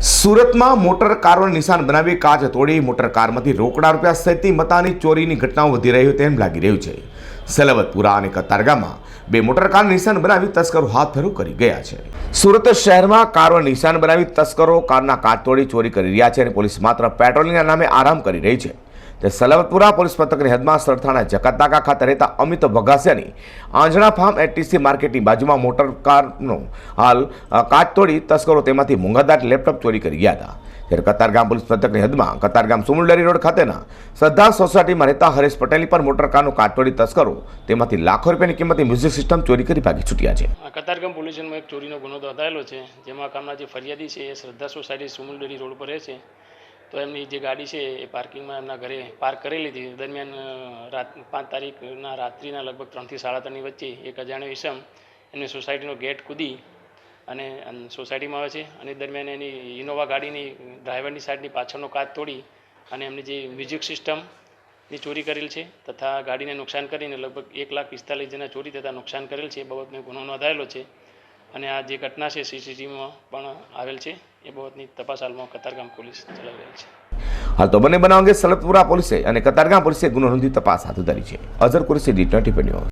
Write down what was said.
સુરતમાં મોટર કારોને નિશાન બનાવી કાચ તોડી મોટર કારમાંથી રોકડા રૂપિયા સહિતની મતાની ચોરીની ઘટનાઓ વધી રહી તેમ લાગી રહ્યું છે. સલવતપુરા અને કતારગામમાં બે મોટર કાર નિશાન બનાવી તસ્કરો હાથ ફેરો કરી ગયા છે. સુરત શહેરમાં કારો નિશાન બનાવી તસ્કરો કારના કાચ તોડી ચોરી કરી રહ્યા છે અને પોલીસ માત્ર પેટ્રોલિંગના નામે આરામ કરી રહી છે. તે સલાવતપુરા પોલીસ મથકની હદમાં સરથાણા જકાતનાકા ખાતે રહેતા અમિત વઘાસિયાની આંજણા ફાર્મ એટીસી માર્કેટની બાજુમાં મોટર કારનો હાલ કાચ તોડી તસ્કરો તેમાંથી મોંઘાદાટ લેપટોપ ચોરી કરી ગયા હતા. ત્યારે કતારગામ પોલીસ મથકની હદમાં કતારગામ સુમુલડરી રોડ ખાતેના શ્રદ્ધા સોસાયટીમાં રહેતા હરેશ પટેલની પર મોટર કારનો કાચ તોડી તસ્કરો તેમાંથી લાખો રૂપિયાની કિંમતની મ્યુઝિક સિસ્ટમ ચોરી કરી ભાગી છૂટ્યા છે. કતારગામ પોલીસમાં એક ચોરીનો ગુનો નોંધાયેલો છે, જેમાં કામના જે ફરિયાદી છે એ શ્રદ્ધા સોસાયટી સુમુલડેરી રોડ પર રહે છે. તો એમની જે ગાડી છે એ પાર્કિંગમાં એમના ઘરે પાર્ક કરેલી હતી દરમિયાન રાત, પાંચ તારીખના રાત્રિના લગભગ ત્રણથી સાડા ત્રણની વચ્ચે એક અજાણ્યો ઈસમ એમની સોસાયટીનો ગેટ કૂદી અને સોસાયટીમાં આવે છે અને દરમિયાન એની ઇનોવા ગાડીની ડ્રાઈવરની સાઈડની પાછળનો કાચ તોડી અને એમની જે મ્યુઝિક સિસ્ટમની ચોરી કરેલ છે તથા ગાડીને નુકસાન કરીને લગભગ એક લાખ પિસ્તાલીસ જણા ચોરી થતાં નુકસાન કરેલ છે એ બાબતનો ગુનો નોંધાયેલો છે. અને આ જે ઘટના છે સીસીટીવીમાં પણ આવેલ છે, એ બાબતની તપાસ હાલમાં કતારગામ પોલીસ ચલાવી રહી છે. હાલ તો બંને બનાવ અંગે સલતપુરા પોલીસે અને કતારગામ પોલીસે ગુનો નોંધી તપાસ હાથ ધરી છે. Azhar Qureshi D twenty